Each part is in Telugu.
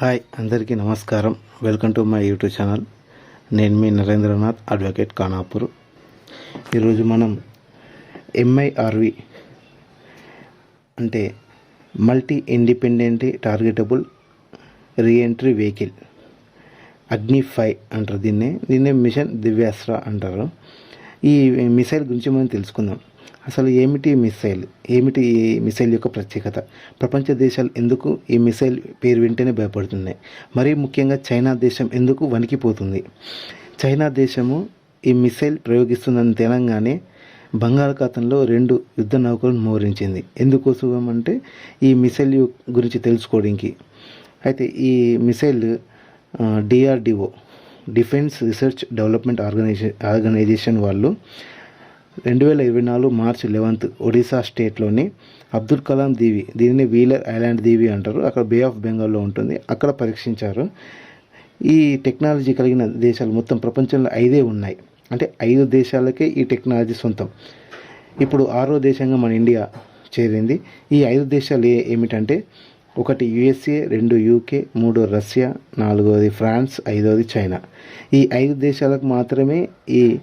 హాయ్ అందరికీ నమస్కారం. Welcome to my YouTube channel. నేను మీ నరేంద్రనాథ్ అడ్వకేట్ ఖానాపూర్. ఈరోజు మనం ఎంఐఆర్వి అంటే multi independent targetable reentry vehicle Agni five అంటారు దీన్నే. దీన్నే మిషన్ దివ్యాస్త్ర అంటారు. ఈ మిసైల్ గురించి మనం తెలుసుకుందాం. అసలు ఏమిటి మిసైల్? ఏమిటి ఈ మిసైల్ యొక్క ప్రత్యేకత? ప్రపంచ దేశాలు ఎందుకు ఈ మిసైల్ పేరు వింటేనే భయపడుతున్నాయి? మరీ ముఖ్యంగా చైనా దేశం ఎందుకు వణికిపోతుంది? చైనా దేశము ఈ మిసైల్ ప్రయోగిస్తుందని తెలంగానే బంగాళాఖాతంలో రెండు యుద్ధ నౌకలను మోహరించింది. ఎందుకోసం అంటే ఈ మిసైల్ గురించి తెలుసుకోవడానికి. అయితే ఈ missile DRDO defence research development ఆర్గనైజే organisation వాళ్ళు రెండు వేల ఇరవై నాలుగు మార్చ్ లెవెన్త్ ఒడిశా స్టేట్లోని అబ్దుల్ కలాం దీవి దీనిని వీలర్ ఐలాండ్ దీవి అంటారు. అక్కడ బే ఆఫ్ బెంగాల్లో ఉంటుంది. అక్కడ పరీక్షించారు. ఈ టెక్నాలజీ కలిగిన దేశాలు మొత్తం ప్రపంచంలో ఐదే ఉన్నాయి. అంటే ఐదు దేశాలకే ఈ టెక్నాలజీ సొంతం. ఇప్పుడు ఆరో దేశంగా మన ఇండియా చేరింది. ఈ ఐదు దేశాలు ఏ ఏమిటంటే ఒకటి యుఎస్ఏ రెండు యూకే మూడు రష్యా నాలుగవది ఫ్రాన్స్ ఐదవది చైనా. ఈ ఐదు దేశాలకు మాత్రమే ఈ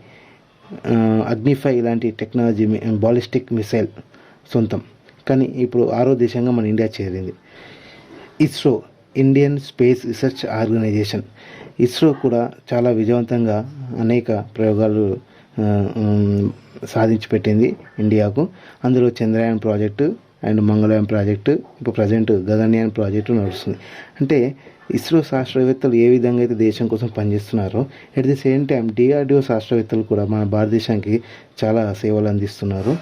అగ్నిఫై ఇలాంటి టెక్నాలజీ బాలిస్టిక్ మిసైల్ సొంతం. కానీ ఇప్పుడు ఆరో దేశంగా మన ఇండియా చేరింది. ISRO Indian Space Research Organisation ISRO కూడా చాలా విజయవంతంగా అనేక ప్రయోగాలు సాధించి పెట్టింది ఇండియాకు. అందులో Chandrayaan project and Mangalyaan project ఇప్పుడు ప్రజెంట్ గగన్యాన్ ప్రాజెక్టు నడుస్తుంది. అంటే ఇస్రో శాస్త్రవేత్తలు ఏ విధంగా అయితే దేశం కోసం పనిచేస్తున్నారో at the same time DRDO శాస్త్రవేత్తలు కూడా మన భారతదేశానికి చాలా సేవలు అందిస్తున్నారు.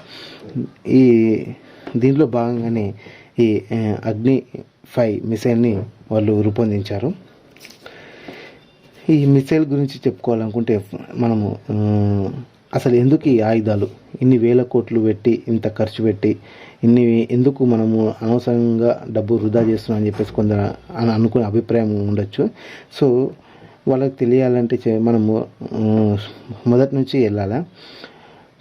ఈ దీంట్లో భాగంగానే ఈ అగ్ని ఫైవ్ మిసైల్ని వాళ్ళు రూపొందించారు. ఈ మిసైల్ గురించి చెప్పుకోవాలనుకుంటే మనము అసలు ఎందుకు ఈ ఆయుధాలు? ఇన్ని వేల కోట్లు పెట్టి ఇంత ఖర్చు పెట్టి ఇన్ని ఎందుకు మనము అనవసరంగా డబ్బు వృధా చేస్తున్నాం అని చెప్పేసి కొందరు అని అనుకునే అభిప్రాయం ఉండొచ్చు. సో వాళ్ళకి తెలియాలంటే చే- మనము మొదటి నుంచి వెళ్ళాలా?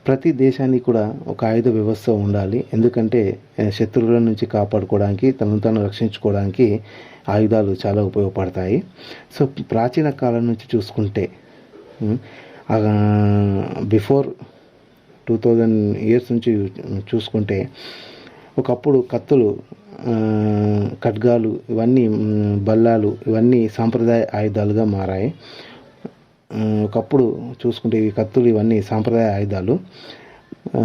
ప్రతి దేశానికి కూడా ఒక ఆయుధ వ్యవస్థ ఉండాలి. ఎందుకంటే శత్రువుల నుంచి కాపాడుకోవడానికి తనను తాను రక్షించుకోవడానికి ఆయుధాలు చాలా ఉపయోగపడతాయి. సో ప్రాచీన కాలం నుంచి చూసుకుంటే బిఫోర్ టూ థౌజండ్ ఇయర్స్ నుంచి చూసుకుంటే ఒకప్పుడు కత్తులు ఖడ్గాలు ఇవన్నీ బల్లాలు ఇవన్నీ సాంప్రదాయ ఆయుధాలుగా మారాయి. ఒకప్పుడు చూసుకుంటే ఈ కత్తులు ఇవన్నీ సాంప్రదాయ ఆయుధాలు.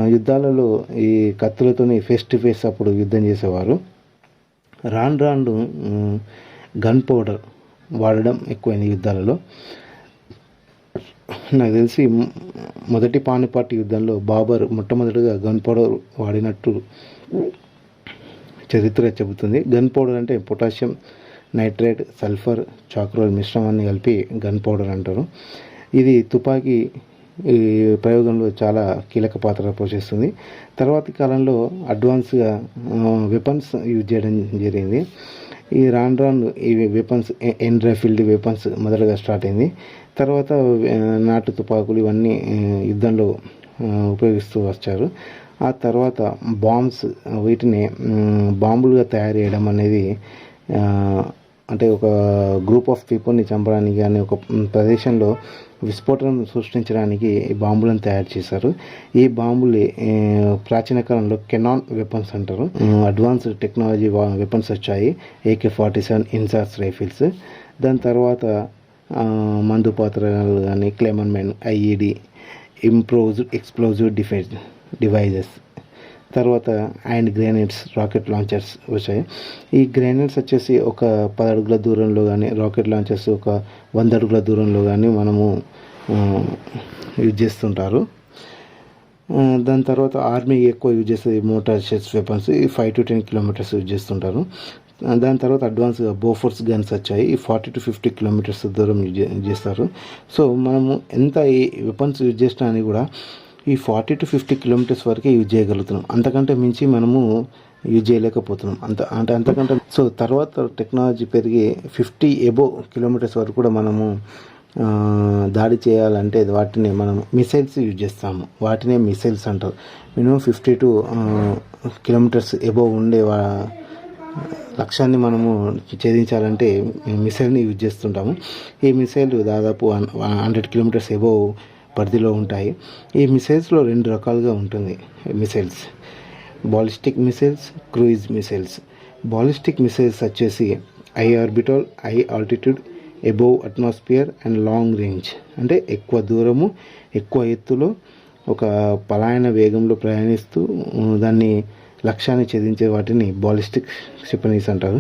యుద్ధాలలో ఈ కత్తులతోని ఫేస్ టు ఫేస్ అప్పుడు యుద్ధం చేసేవారు. రాను రాను గన్ పౌడర్ వాడడం ఎక్కువైంది యుద్ధాలలో. నాకు తెలిసి మొదటి పానిపాటి యుద్ధంలో బాబర్ మొట్టమొదటిగా గన్ పౌడర్ వాడినట్టు చరిత్ర చెబుతుంది. గన్ పౌడర్ అంటే పొటాషియం నైట్రేట్ సల్ఫర్ చాక్రోల్ మిశ్రమాన్ని కలిపి గన్ పౌడర్ అంటారు. ఇది తుపాకీ ఈ ప్రయోగంలో చాలా కీలక పాత్ర పోషిస్తుంది. తర్వాతి కాలంలో అడ్వాన్స్గా వెపన్స్ యూజ్ చేయడం జరిగింది. ఈ రాన్ రాన్ ఈ వెపన్స్ ఎన్ రైఫిల్డ్ వెపన్స్ మొదటగా స్టార్ట్ అయింది. తర్వాత నాటు తుపాకులు ఇవన్నీ యుద్ధంలో ఉపయోగిస్తూ వచ్చారు. ఆ తర్వాత బాంబ్స్ వీటిని బాంబులుగా తయారు చేయడం అనేది అంటే ఒక గ్రూప్ ఆఫ్ పీపుల్ని చంపడానికి కానీ ఒక ప్రదేశంలో విస్ఫోటనం సృష్టించడానికి ఈ బాంబులను తయారు చేశారు. ఈ బాంబులు ప్రాచీన కాలంలో కెనాన్ వెపన్స్ అంటారు. అడ్వాన్స్డ్ టెక్నాలజీ వెపన్స్ వచ్చాయి. AK forty seven INSAS rifles. దాని తర్వాత మందు పాత్రలు కానీ క్లెమన్ men IED improvised explosive defence devices. తర్వాత అండ్ గ్రెనేడ్స్ రాకెట్ లాంచర్స్ వచ్చాయి. ఈ గ్రెనేడ్స్ వచ్చేసి ఒక పది అడుగుల దూరంలో కానీ రాకెట్ లాంచర్స్ ఒక వంద అడుగుల దూరంలో కానీ మనము యూజ్ చేస్తుంటారు. దాని తర్వాత ఆర్మీ ఎక్కువ యూజ్ చేసేది మోటార్ షెట్స్ వెపన్స్ ఈ five to ten kilometres use చేస్తుంటారు. దాని తర్వాత అడ్వాన్స్గా బోఫోర్స్ గన్స్ వచ్చాయి. ఈ ఫార్టీ టు ఫిఫ్టీ కిలోమీటర్స్ దూరం యూజ్ చేస్తారు. సో మనము ఎంత ఈ వెపన్స్ యూజ్ చేసినా అని కూడా ఈ ఫార్టీ టు ఫిఫ్టీ కిలోమీటర్స్ వరకే యూజ్ చేయగలుగుతున్నాం. అంతకంటే మించి మనము యూజ్ చేయలేకపోతున్నాం. అంత అంటే అంతకంటే సో తర్వాత టెక్నాలజీ పెరిగి ఫిఫ్టీ ఎబో కిలోమీటర్స్ వరకు కూడా మనము దాడి చేయాలంటే వాటిని మనం మిసైల్స్ యూజ్ చేస్తాము. వాటినే మిసైల్స్ అంటారు. Minimum fifty to kilometres above ఉండే వా లక్ష్యాన్ని మనము ఛేదించాలంటే మిసైల్ని యూజ్ చేస్తుంటాము. ఈ మిసైల్ దాదాపు హండ్రెడ్ కిలోమీటర్స్ ఎబోవ్ పరిధిలో ఉంటాయి. ఈ మిసైల్స్లో రెండు రకాలుగా ఉంటుంది missiles. Ballistic missiles cruise missiles. Ballistic missiles వచ్చేసి high orbital high altitude above atmosphere and long range. అంటే ఎక్కువ దూరము ఎక్కువ ఎత్తులో ఒక పలాయన వేగంలో ప్రయాణిస్తూ దాన్ని లక్ష్యాన్ని ఛేదించే వాటిని బాలిస్టిక్ క్షిపణీస్ అంటారు.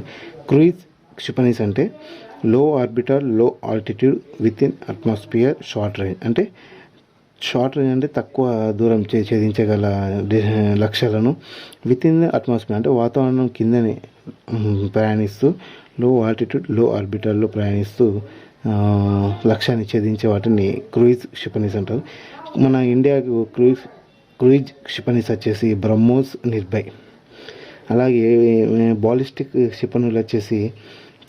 క్రూయిజ్ క్షిపణీస్ అంటే low ఆర్బిటర్లో altitude within atmosphere short range. అంటే షార్ట్ రేంజ్ అంటే తక్కువ దూరం చే ఛేదించగల లక్ష్యాలను విత్ ఇన్ అట్మాస్ఫియర్ అంటే వాతావరణం కిందనే ప్రయాణిస్తూ లో ఆల్టిట్యూడ్లో ఆర్బిటర్లో ప్రయాణిస్తూ లక్ష్యాన్ని ఛేదించే వాటిని క్రూయిజ్ క్షిపణీస్ అంటారు. మన ఇండియాకు క్రూయిజ్ క్రూయిజ్ క్షిపణిస్ వచ్చేసి బ్రహ్మోస్ నిర్భయ్. అలాగే బాలిస్టిక్ క్షిపణులు వచ్చేసి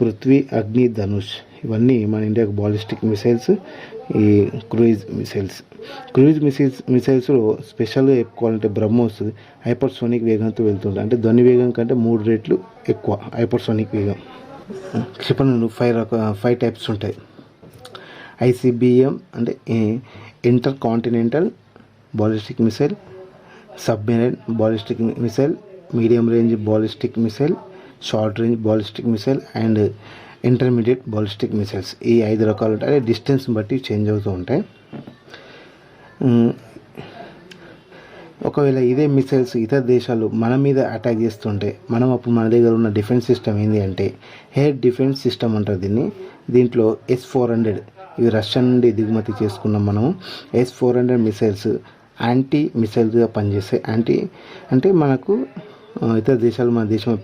పృథ్వీ అగ్ని ధనుష్. ఇవన్నీ మన ఇండియాకు బాలిస్టిక్ మిసైల్స్ ఈ క్రూయిజ్ మిసైల్స్. క్రూయిజ్ మిసైల్స్ మిసైల్స్లో స్పెషల్గా చెప్పుకోవాలంటే బ్రహ్మోస్ హైపర్సోనిక్ వేగంతో వెళ్తుంటాయి. అంటే ధ్వని వేగం కంటే మూడు రేట్లు ఎక్కువ హైపర్సోనిక్ వేగం. క్షిపణులు ఫైవ్ రక ఫైవ్ టైప్స్ ఉంటాయి. ఐసిబిఎం అంటే intercontinental ballistic missile submarine ballistic missile medium range ballistic missile short range ballistic missile and intermediate ballistic missiles ఈ ఐదు రకాలు ఉంటాయి. అదే డిస్టెన్స్ బట్టి చేంజ్ అవుతూ ఉంటాయి. ఒకవేళ ఇదే మిసైల్స్ ఇతర దేశాలు మన మీద అటాక్ చేస్తుంటే మనం అప్పుడు మన దగ్గర ఉన్న డిఫెన్స్ సిస్టమ్ ఏంటి అంటే హెయిర్ డిఫెన్స్ సిస్టమ్ అంటారు దీన్ని. దీంట్లో ఎస్ ఫోర్ హండ్రెడ్ ఇవి రష్యా నుండి దిగుమతి చేసుకున్నాం మనము. S four hundred missiles anti మిసైల్స్గా పనిచేస్తాయి యాంటీ అంటే మనకు ఇతర దేశాలు మన దేశం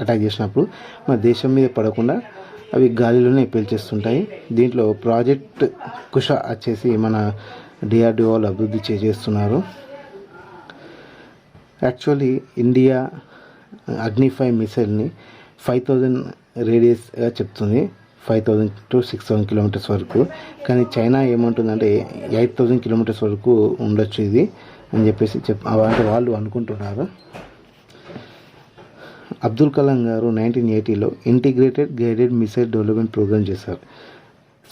అటాక్ చేసినప్పుడు మన దేశం మీద పడకుండా అవి గాలిలోనే పేల్చేస్తుంటాయి. దీంట్లో ప్రాజెక్ట్ కుష వచ్చేసి మన డిఆర్డిఓ వాళ్ళు అభివృద్ధి చేస్తున్నారు. యాక్చువల్లీ ఇండియా అగ్నిఫై మిసైల్ని ఫైవ్ థౌజండ్ రేడియస్గా చెప్తుంది. Five thousand to six thousand kilometres వరకు. కానీ చైనా ఏమంటుందంటే ఎయిట్ థౌజండ్ కిలోమీటర్స్ వరకు ఉండొచ్చు ఇది అని చెప్పేసి చెప్ అంటే వాళ్ళు అనుకుంటున్నారు. అబ్దుల్ కలాం గారు nineteen ఎయిటీలో integrated guided missile development programme చేశారు.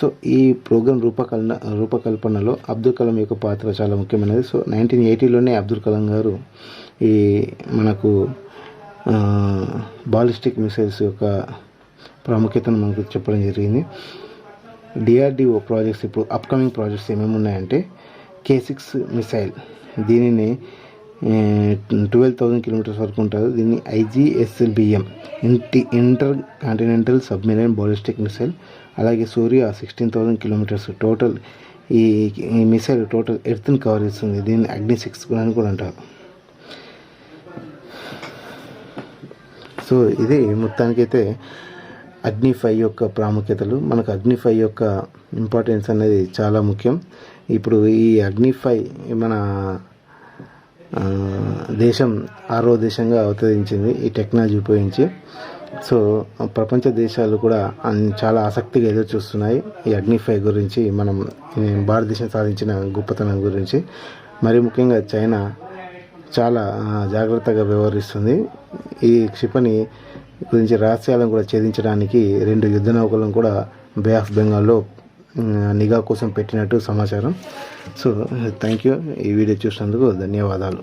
సో ఈ ప్రోగ్రామ్ రూపకల్పన రూపకల్పనలో అబ్దుల్ కలాం యొక్క పాత్ర చాలా ముఖ్యమైనది. సో నైన్టీన్ ఎయిటీలోనే అబ్దుల్ కలాం గారు ఈ మనకు బాలిస్టిక్ మిసైల్స్ యొక్క ప్రాముఖ్యతను మనకు చెప్పడం జరిగింది. డిఆర్డిఓ ప్రాజెక్ట్స్ ఇప్పుడు అప్కమింగ్ ప్రాజెక్ట్స్ ఏమేమి ఉన్నాయంటే కే సిక్స్ మిసైల్ దీనిని ట్వెల్వ్ థౌజండ్ కిలోమీటర్స్ వరకు ఉంటుంది. దీన్ని ఐజీఎస్ఎల్బిఎం ఇంటి intercontinental submarine ballistic missile అలాగే Surya sixteen thousand kilometres total ఈ ఈ మిసైల్ టోటల్ ఎర్త్ని కవర్ చేస్తుంది. దీన్ని అగ్ని సిక్స్ అని కూడా అంటారు. సో ఇది మొత్తానికైతే అగ్ని ఫైవ్ యొక్క ప్రాముఖ్యతలు మనకు అగ్ని ఫైవ్ యొక్క ఇంపార్టెన్స్ అనేది చాలా ముఖ్యం. ఇప్పుడు ఈ అగ్ని ఫైవ్ మన దేశం ఆరో దేశంగా అవతరించింది ఈ టెక్నాలజీ ఉపయోగించి. సో ప్రపంచ దేశాలు కూడా చాలా ఆసక్తిగా ఎదురు చూస్తున్నాయి ఈ అగ్నిఫై గురించి మనం భారతదేశం సాధించిన గొప్పతనం గురించి. మరి ముఖ్యంగా చైనా చాలా జాగ్రత్తగా వ్యవహరిస్తుంది. ఈ క్షిపణి గురించి రహస్యాలను కూడా ఛేదించడానికి రెండు యుద్ధ నౌకలను కూడా బే ఆఫ్ బెంగాల్లో నిఘా కోసం పెట్టినట్టు సమాచారం. సో థ్యాంక్ యూ ఈ వీడియో చూసినందుకు ధన్యవాదాలు.